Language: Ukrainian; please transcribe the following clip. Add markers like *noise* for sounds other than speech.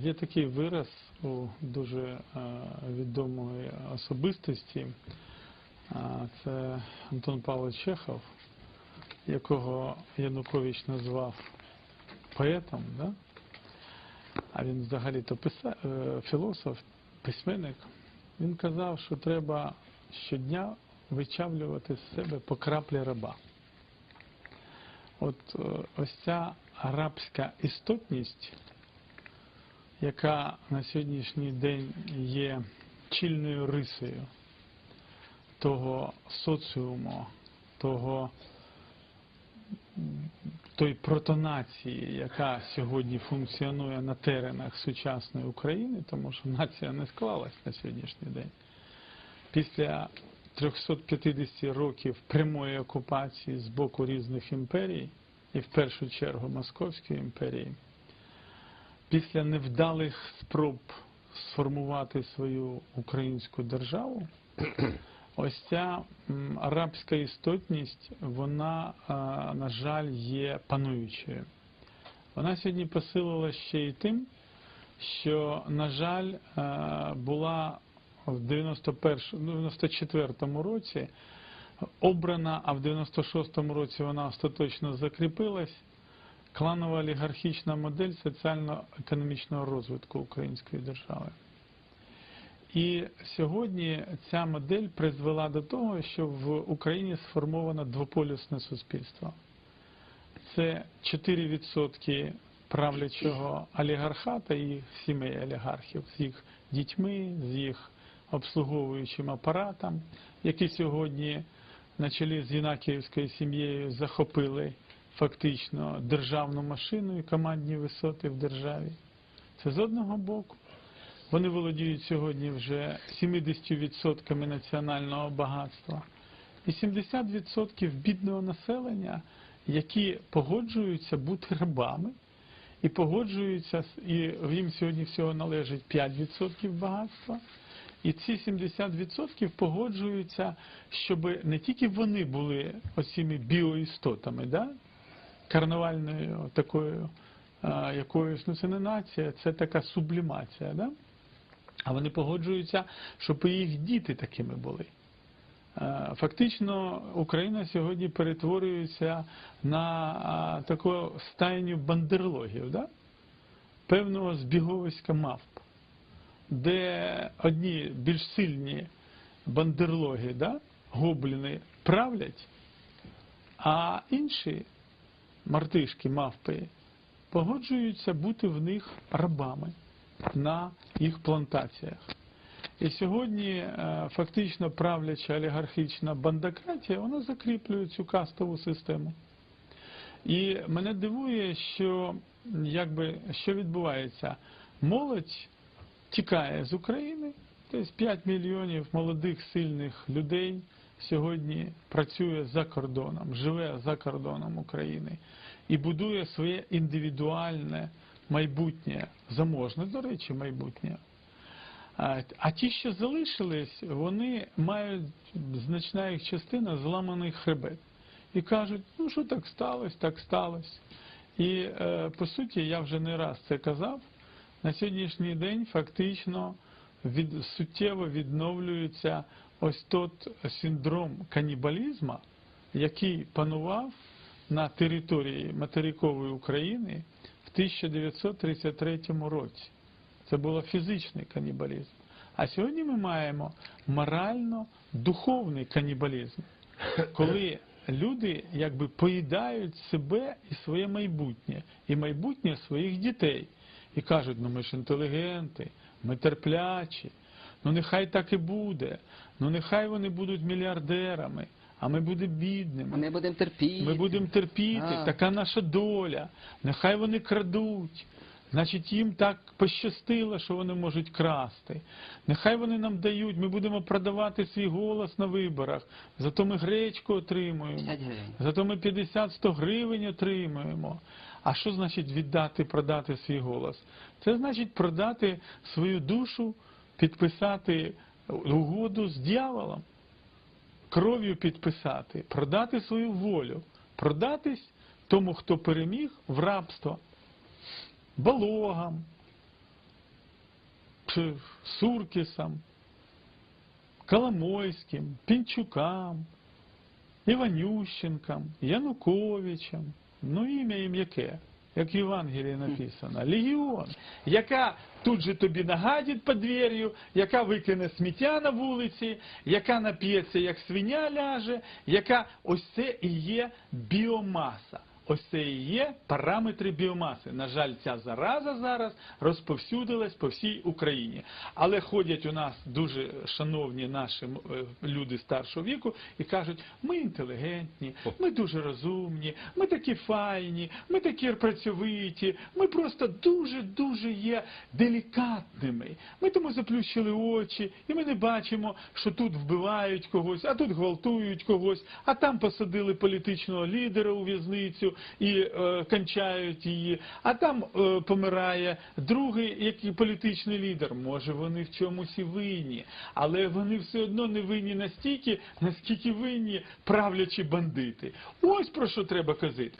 Є такий вираз у дуже е, відомої особистості. Це Антон Павлович Чехов, якого Янукович назвав поетом, да? а він взагалі-то е, філософ, письменник. Він казав, що треба щодня вичавлювати з себе по краплі раба. От е, ось ця арабська істотність, яка на сьогоднішній день є чільною рисою того соціуму, того той протонації, яка сьогодні функціонує на теренах сучасної України, тому що нація не склалась на сьогоднішній день. Після 350 років прямої окупації з боку різних імперій, і в першу чергу Московської імперії, після невдалих спроб сформувати свою українську державу, *clears throat* ось ця арабська істотність, вона, на жаль, є пануючою. Вона сьогодні посилила ще й тим, що, на жаль, е, була в 91 94-му році обрана, а в 96-му році вона остаточно закріпилась, кланова олігархічна модель соціально-економічного розвитку української держави. І сьогодні ця модель призвела до того, що в Україні сформовано двополюсне суспільство. Це 4% правлячого олігархата і сімей олігархів з їх дітьми, з їх обслуговуючим апаратом, які сьогодні на чолі з Єнакіївською сім'єю захопили фактично державну машину і командні висоти в державі. Це з одного боку. Вони володіють сьогодні вже 70% національного багатства і 70% бідного населення, які погоджуються бути рабами і погоджуються, і їм сьогодні всього належить 5% багатства. І ці 70% погоджуються, щоб не тільки вони були оціми біоістотами, да? Карнавальною такою якоюсь, ну це не нація, це така сублімація, да? а вони погоджуються, щоб і їх діти такими були. Фактично Україна сьогодні перетворюється на таку стайню бандерлогів, да? певного збіговиська мавп, де одні більш сильні бандерлоги, да? гобліни правлять, а інші мартишки, мавпи погоджуються бути в них рабами на їх плантаціях. І сьогодні е, фактично правляча олігархічна бандократія, вона закріплює цю кастову систему. І мене дивує, що якби що відбувається, молодь тікає з України, тобто 5 мільйонів молодих сильних людей сьогодні працює за кордоном, живе за кордоном України і будує своє індивідуальне майбутнє, заможне, до речі, майбутнє. А, ті, що залишились, вони мають значна їх частина зламаний хребет. І кажуть, ну що так сталося, так сталося. І е, по суті, я вже не раз це казав, на сьогоднішній день фактично від, суттєво відновлюється ось тот синдром канібалізму, який панував на території материкової України в 1933 році. Це був фізичний канібалізм. А сьогодні ми маємо морально-духовний канібалізм, коли люди якби поїдають себе і своє майбутнє, і майбутнє своїх дітей. І кажуть, ну ми ж інтелігенти, ми терплячі, ну нехай так і буде, ну нехай вони будуть мільярдерами, а ми будемо бідними. Ми будемо терпіти. Ми будемо терпіти, А. така наша доля. Нехай вони крадуть. Значить, їм так пощастило, що вони можуть красти. Нехай вони нам дають, ми будемо продавати свій голос на виборах. Зато ми гречку отримуємо. Зато ми 50-100 гривень отримуємо. А що значить віддати, продати свій голос? Це значить продати свою душу, підписати угоду з дьяволом, кров'ю підписати, продати свою волю, продатись тому, хто переміг в рабство, балогам, Суркісам, Коломойським, Пінчукам, Іванющенкам, Януковичам, ну ім'я їм яке, як в Євангелії написано, Легіон, яка тут же тобі нагадить під двер'ю, яка викине сміття на вулиці, яка нап'ється, як свиня ляже, яка ось це і є біомаса. Ось це і є параметри біомаси. На жаль, ця зараза зараз розповсюдилась по всій Україні. Але ходять у нас дуже шановні наші е, люди старшого віку і кажуть, ми інтелігентні, ми дуже розумні, ми такі файні, ми такі працьовиті, ми просто дуже-дуже є делікатними. Ми тому заплющили очі, і ми не бачимо, що тут вбивають когось, а тут гвалтують когось, а там посадили політичного лідера у в'язницю і е, кончають її, а там е, помирає другий який політичний лідер. Може вони в чомусь і винні, але вони все одно не винні настільки, наскільки винні правлячі бандити. Ось про що треба казати.